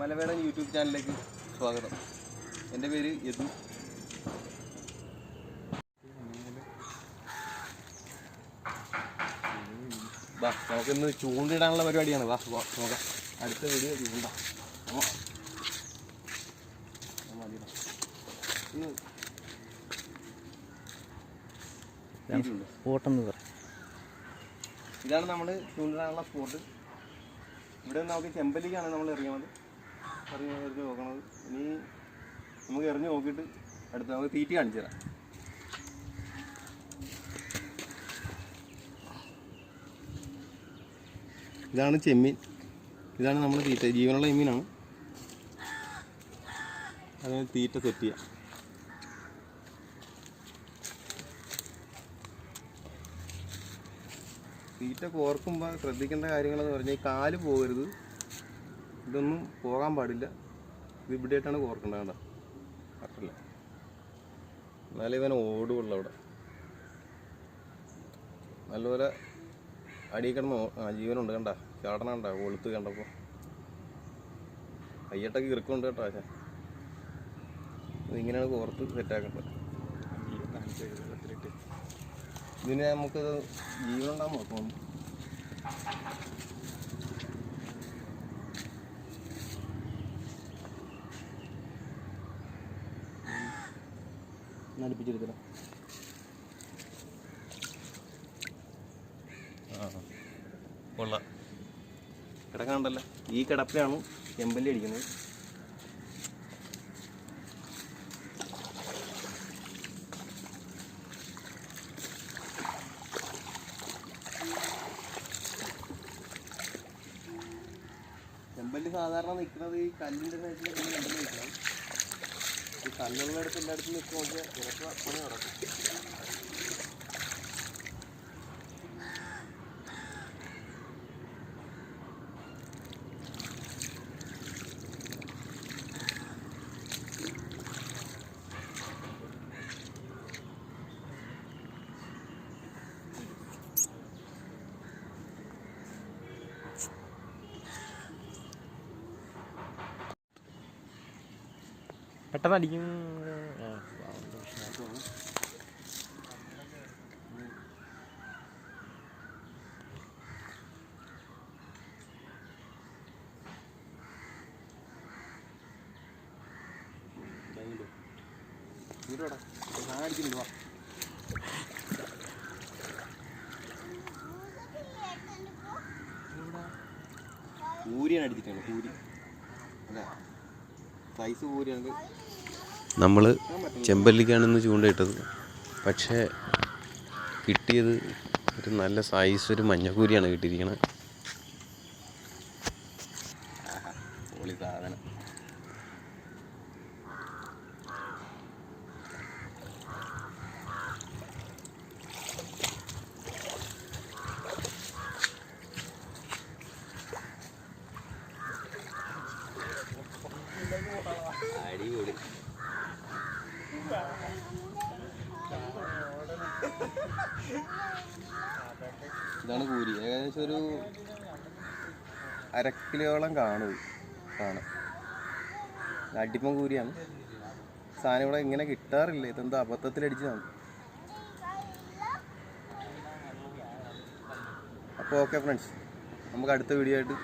മലവേടൻ YouTube ചാനലിലേക്ക് സ്വാഗതം. എന്റെ പേര് യദു. വാ നമുക്കിന്ന് ചൂണ്ടിടാനുള്ള പരിപാടിയാണ്. വാ നോക്കാം അടുത്ത വീഡിയോ ചൂണ്ട ഇതാണ് നമ്മൾ ചൂണ്ടിടാനുള്ള സ്പോട്ട് ഇവിടെ നമുക്ക് ചെമ്പല്ലിക്കാണ് നമ്മൾ എറിയണത് എറിഞ്ഞ് എറിഞ്ഞ് നോക്കണത്. ഇനി നമുക്ക് എറിഞ്ഞ് നോക്കിയിട്ട് അടുത്ത് നമുക്ക് തീറ്റി കാണിച്ചു തരാം. ഇതാണ് ചെമ്മീൻ. ഇതാണ് നമ്മുടെ തീറ്റ. ജീവനുള്ള ചെമ്മീനാണ്. അതിന് തീറ്റ സെറ്റ് ചെയ്യാം. തീറ്റ കോർക്കുമ്പോൾ ശ്രദ്ധിക്കേണ്ട കാര്യങ്ങളെന്ന് പറഞ്ഞാൽ ഈ കാൽ പോകരുത്. ഇതൊന്നും പോകാൻ പാടില്ല. ഇത് ഇവിടെയായിട്ടാണ് കോർക്കേണ്ടത് കണ്ടോ? അത്രല്ല എന്നാലേ ഇവനെ ഓടുകയുള്ളു അവിടെ. നല്ലപോലെ അടി കിടന്ന് ആ ജീവനുണ്ട് കണ്ട? ചാടണ കണ്ട? കൊളുത്ത് കണ്ടപ്പോൾ കയ്യട്ടൊക്കെ ഇറുക്കുണ്ട് കേട്ടോ ആശാ ഇതിങ്ങനെയാണ് കോർത്ത് സെറ്റാക്കേണ്ടത് ഇതിന് നമുക്ക് ജീവനുണ്ടാകും നോക്കാം കൊള്ളാം. കിടക്കണ്ടല്ലോ ഈ കിടപ്പിലാണ് എമ്പല്ലി അടിക്കുന്നത് ചെമ്പല്ലി സാധാരണ നിൽക്കുന്നത് ഈ കല്ലിന്റെ സൈഡിലൊക്കെ ചെമ്പല്ലി നിൽക്കണം. ഈ കല്ലുള്ള അടുത്ത് എല്ലായിടത്തും നിൽക്കുമ്പോൾ ചിലപ്പോൾ പണി നടക്കും. പെട്ടെന്ന് അടിക്കും കൂരിയാണ് അടിച്ചിട്ടാണ് പൂരി. അല്ലേ? നമ്മൾ ചെമ്പല്ലിക്കാണെന്ന് ചൂണ്ടയിട്ടത്. പക്ഷേ കിട്ടിയത് ഒരു നല്ല സൈസ് ഒരു മഞ്ഞക്കൂരിയാണ് കിട്ടിയിരിക്കുന്നത് സാധനം. ഇതാണ് കൂരി ഏകദേശം ഒരു അരക്കിലോളം കാണൂ കാണും. അടിപ്പം കൂരിയാണ് സാധനം ഇവിടെ ഇങ്ങനെ കിട്ടാറില്ല. ഇതെന്താ അബദ്ധത്തിലടിച്ചതാണ്. അപ്പോൾ ഓക്കെ ഫ്രണ്ട്സ് നമുക്ക് അടുത്ത വീഡിയോ ആയിട്ട്